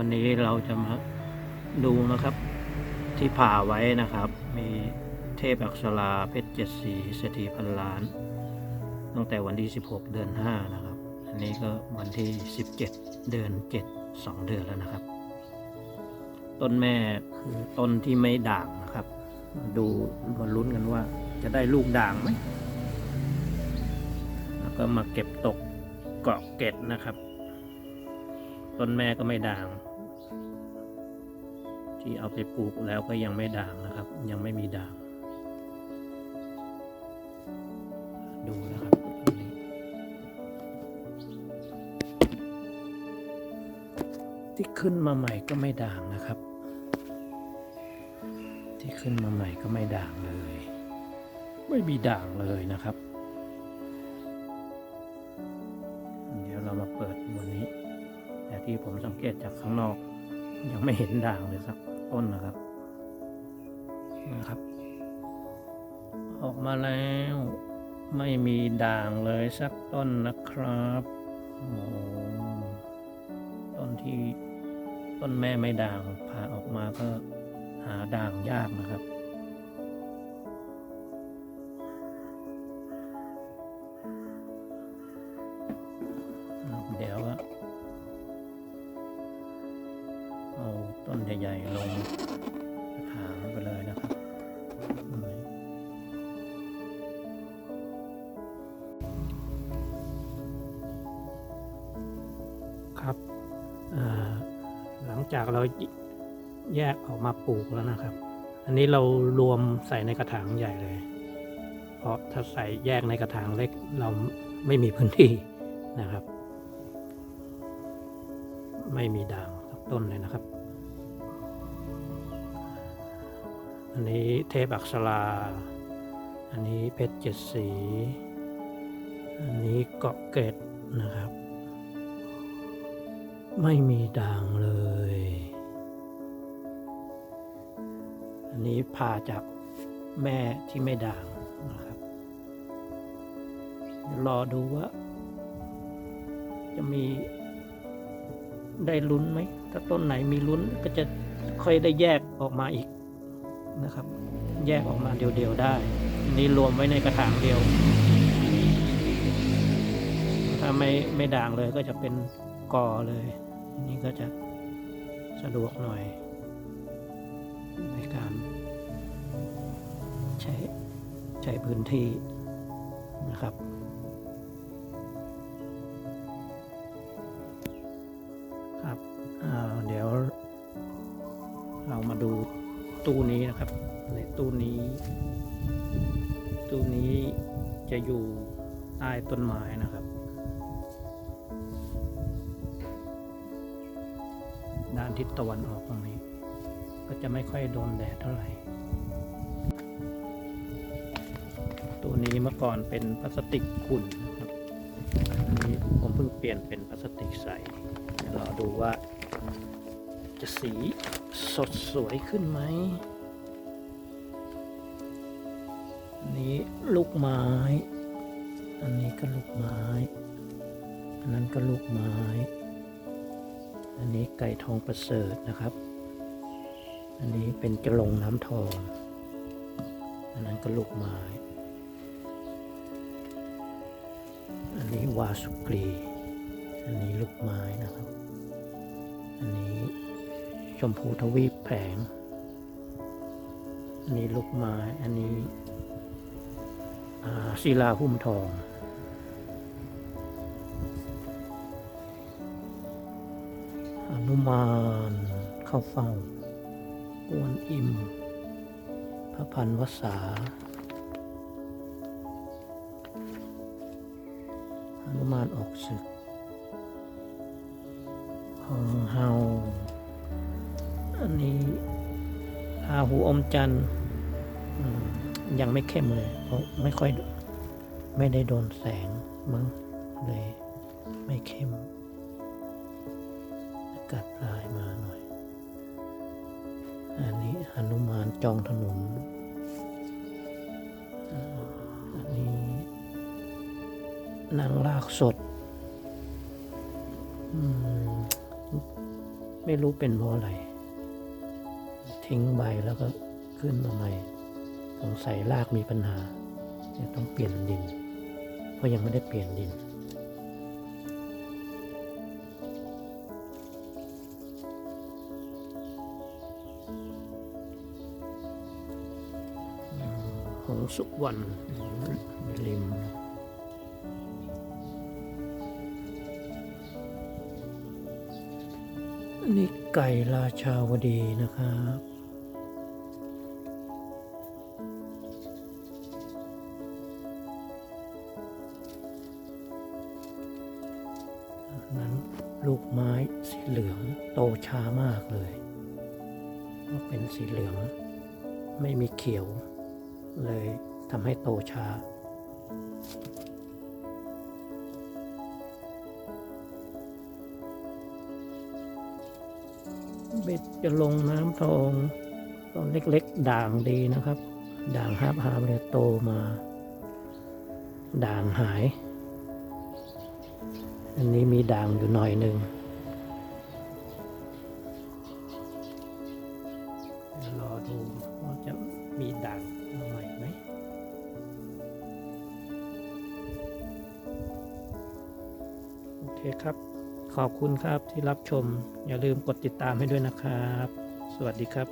วันนี้เราจะมาดูนะครับ ที่ผ่าไว้นะครับ มีเทพอักษราเพชรเจ็ดสีเศรษฐีพันล้าน ตั้งแต่วันที่ 16 เดือน 5 นะครับ อันนี้ก็วันที่ 17 เดือน 7 2 เดือนแล้วนะครับ ต้นแม่คือต้นที่ไม่ด่างนะครับ ดูมาลุ้นกันว่าจะได้ลูกด่างไหมแล้วก็มาเก็บตกเกาะเกร็ดนะครับ ต้นแม่ก็ไม่ด่าง ที่เอาไปปลูกแล้วก็ยังไม่ด่างนะครับ ยังไม่มีด่าง ดูนะครับที่ขึ้นมาใหม่ก็ไม่ด่างนะครับ ที่ขึ้นมาใหม่ก็ไม่ด่างเลย ไม่มีด่างเลยนะครับ เดี๋ยวเรามาเปิดวันนี้ ที่ผมสังเกตจากข้างนอก ยังไม่เห็นด่างเลยสักต้นนะครับนะครับ ออกมาแล้วไม่มีด่างเลยสักต้นนะครับโอ้ต้นที่ต้นแม่ไม่ด่างผ่าออกมาก็หาด่างยากนะครับ เอาต้นใหญ่ ๆ ลงกระถางไปเลยนะครับครับหลังจากเราแยกออกมาปลูกแล้วนะครับ อันนี้เรารวมใส่ในกระถางใหญ่เลย เพราะถ้าใส่แยกในกระถางเล็กเราไม่มีพื้นที่นะครับ ไม่มีด่าง ต้นเลยนะครับ อันนี้เทพอักษรา อันนี้เพชรเจ็ดสี อันนี้เกาะเกตนะครับ ไม่มีด่างเลย อันนี้พาจากแม่ที่ไม่ด่างนะครับ รอดูว่า จะมีได้ลุ้นไหม ถ้าต้นไหนมีลุ้นก็จะค่อยได้แยกออกมาอีกนะครับ แยกออกมาเดียวๆได้ นี่รวมไว้ในกระถางเดียว ถ้าไม่ไม่ด่างเลยก็จะเป็นกอเลย นี่ก็จะสะดวกหน่อย ในการใช้ใช้พื้นที่นะครับครับ ดูตู้นี้นะครับในตู้นี้ ตู้นี้จะอยู่ใต้ต้นไม้นะครับ ด้านทิศตะวันออกตรงนี้ ก็จะไม่ค่อยโดนแดดเท่าไหร่ ตัวนี้เมื่อก่อนเป็นพลาสติกขุ่นนะครับอันนี้ผมเพิ่งเปลี่ยนเป็นพลาสติกใสเดี๋ยวรอดูว่า จะสีสดสวยขึ้นไหมอันนี้ลูกไม้ อันนี้ก็ลูกไม้ อันนั้นก็ลูกไม้ อันนี้ไก่ทองประเสริฐนะครับ อันนี้เป็นกระลงน้ำทอง อันนั้นก็ลูกไม้ อันนี้วาสุกรี อันนี้ลูกไม้นะครับ อันนี้ ชมพูทวีปแผง อันนี้ลูกไม้ อันนี้ศิลาหุ้มทอง อนุมานเข้าเฝ้ากวนอิม พระพันวษา อนุมานออกศึก ของเฮา อันนี้อาหูอมจันทร์ยังไม่เข้มเลย เพราะไม่ค่อยไม่ได้โดนแสงมั้งเลยไม่เข้มกัดลายมาหน่อย อันนี้หนุมานจองถนนอันนี้นางลากสด ไม่รู้เป็นเพราะอะไร ทิ้งใบแล้วก็ขึ้นมาใหม่ สงสัยรากมีปัญหาจะต้องเปลี่ยนดิน เพราะยังไม่ได้เปลี่ยนดินอืมหงสุวรรณริมอันนี้ไก่ราชาวดีนะครับ ลูกไม้สีเหลืองโตช้ามากเลยก็เป็นสีเหลือง ไม่มีเขียว เลยทำให้โตช้า เบ็ดจะลงน้ำทองตอนเล็กๆ ด่างดีนะครับ ด่างฮาบฮาบเลยโตมา ด่างหาย อันนี้มีด่างอยู่หน่อยหนึ่งรอดูว่าจะมีด่างมาใหม่ไหมโอเคครับ ขอบคุณครับที่รับชม อย่าลืมกดติดตามให้ด้วยนะครับ สวัสดีครับ